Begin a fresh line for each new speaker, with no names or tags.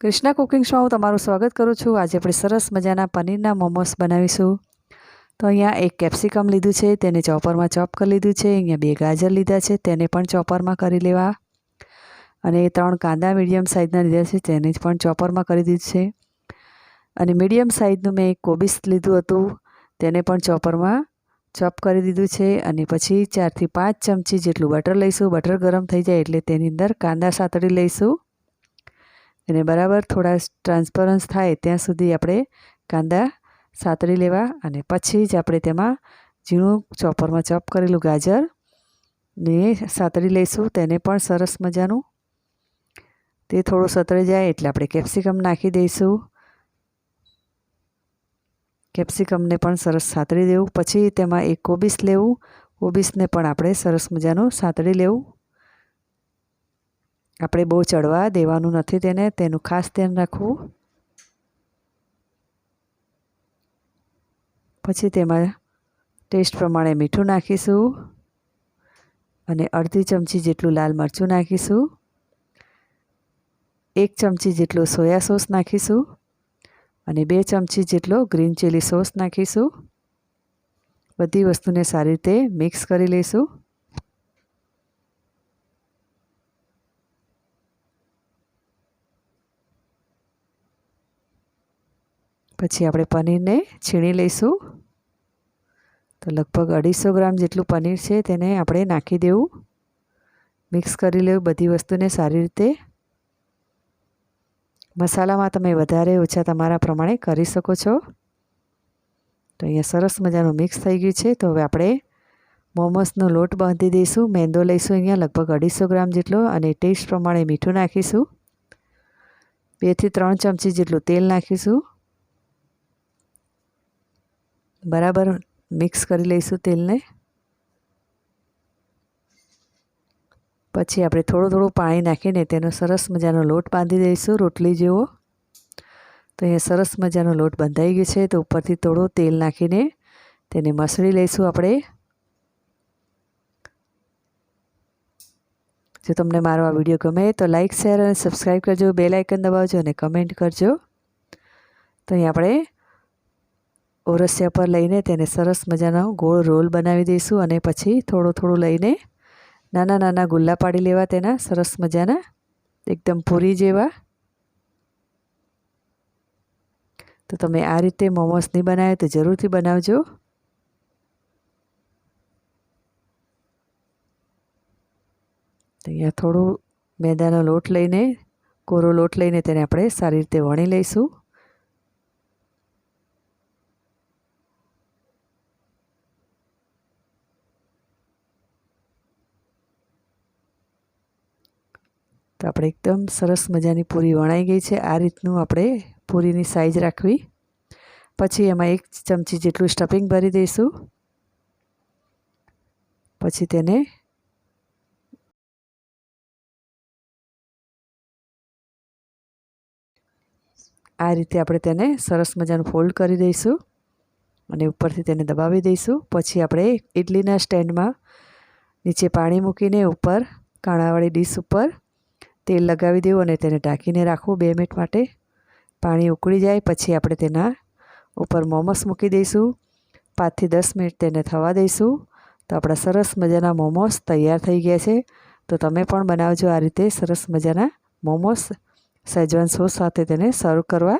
Krishna cooking શોમાં તમારું સ્વાગત કરું છું. આજે આપણે સરસ મજાના પનીરના મોમોસ બનાવીશું. તો અહીંયા એક કેપ્સિકમ લીધું છે, તેને ચોપરમાં ચોપ કરી લીધું છે, અહીંયા બે ગાજર લીધા છે, તેને પણ ચોપરમાં કરી લેવા. અને ત્રણ કાંદા મીડિયમ સાઇઝના લીધા છે, તેને પણ ચોપરમાં કરી દીધું છે. અને મીડિયમ સાઇઝનું મેં એક કોબીસ લીધું હતું, તેને પણ ચોપરમાં ચોપ કરી દીધું છે. અને પછી ચારથી પાંચ ચમચી જેટલું બટર લઈશું. બટર ગરમ થઈ જાય એટલે તેની અંદર કાંદા સાતડી લઈશું. એને બરાબર થોડા ટ્રાન્સપરન્સ થાય ત્યાં સુધી આપણે કાંદા સાતળી લેવા અને પછી જ આપણે તેમાં ઝીણું ચોપરમાં ચોપ કરેલું ગાજર ને સાતળી લઈશું, તેને પણ સરસ મજાનું. તે થોડું સતરે જાય એટલે આપણે કેપ્સિકમ નાખી દઈશું. કેપ્સિકમને પણ સરસ સાતળી દેવું. પછી તેમાં એક કોબીસ લેવું. કોબીસને પણ આપણે સરસ મજાનું સાતળી લેવું. આપણે બહુ ચડવા દેવાનું નથી તેને, તેનું ખાસ ધ્યાન રાખવું. પછી તેમાં ટેસ્ટ પ્રમાણે મીઠું નાખીશું અને અડધી ચમચી જેટલું લાલ મરચું નાખીશું. એક ચમચી જેટલું સોયા સોસ નાખીશું અને બે ચમચી જેટલો ગ્રીન ચીલી સોસ નાખીશું. બધી વસ્તુને સારી રીતે મિક્સ કરી લઈશું. પછી આપણે પનીરને છીણી લઈશું. તો લગભગ અઢીસો ગ્રામ જેટલું પનીર છે તેને આપણે નાખી દેવું. મિક્સ કરી લેવું બધી વસ્તુને સારી રીતે. મસાલામાં તમે વધારે ઓછા તમારા પ્રમાણે કરી શકો છો. તો અહીંયા સરસ મજાનું મિક્સ થઈ ગયું છે. તો હવે આપણે મોમોસનો લોટ બાંધી દઈશું. મેંદો લઈશું અહીંયા લગભગ અઢીસો ગ્રામ જેટલો અને ટેસ્ટ પ્રમાણે મીઠું નાખીશું. બેથી ત્રણ ચમચી જેટલું તેલ નાખીશું. બરાબર મિક્સ કરી લઈશું તેલને. પછી આપણે થોડું થોડું પાણી નાખીને તેનો સરસ મજાનો લોટ બાંધી દઈશું, રોટલી જેવો. તો અહીંયા સરસ મજાનો લોટ બંધાઈ ગયો છે, તો ઉપરથી થોડું તેલ નાખીને તેને મસળી લઈશું આપણે. જો તમને મારો આ વીડિયો ગમે તો લાઇક શેર અને સબસ્ક્રાઈબ કરજો બે લાઇકન દબાવજો અને કમેન્ટ કરજો. તો અહીં આપણે ઓરસિયા પર લઈને તેને સરસ મજાનો ગોળ રોલ બનાવી દઈશું અને પછી થોડું થોડું લઈને નાના નાના ગુલ્લા પાડી લેવા તેના સરસ મજાના, એકદમ પૂરી જેવા. તો તમે આ રીતે મોમોસ નહીં બનાવે તો જરૂરથી બનાવજો. અહીંયા થોડું મેદાનો લોટ લઈને, કોરો લોટ લઈને તેને આપણે સારી રીતે વણી લઈશું. તો આપણે એકદમ સરસ મજાની પૂરી વણાઈ ગઈ છે. આ રીતનું આપણે પૂરીની સાઈઝ રાખવી. પછી એમાં એક ચમચી જેટલું સ્ટફિંગ ભરી દઈશું. પછી તેને આ રીતે આપણે તેને સરસ મજાનું ફોલ્ડ કરી દઈશું અને ઉપરથી તેને દબાવી દઈશું. પછી આપણે ઇડલીના સ્ટેન્ડમાં નીચે પાણી મૂકીને ઉપર કાણાવાળી ડીશ ઉપર તેલ લગાવી દેવું અને તેને ઢાંકીને રાખવું બે મિનિટ માટે. પાણી ઉકળી જાય, પછી આપણે તેના ઉપર મોમોસ મૂકી દઈશું. પાંચથી દસ મિનિટ તેને થવા દઈશું. તો આપણા સરસ મજાના મોમોસ તૈયાર થઈ ગયા છે. તો તમે પણ બનાવજો આ રીતે સરસ મજાના મોમોસ. સેજવાન સોસ સાથે તેને સર્વ કરવા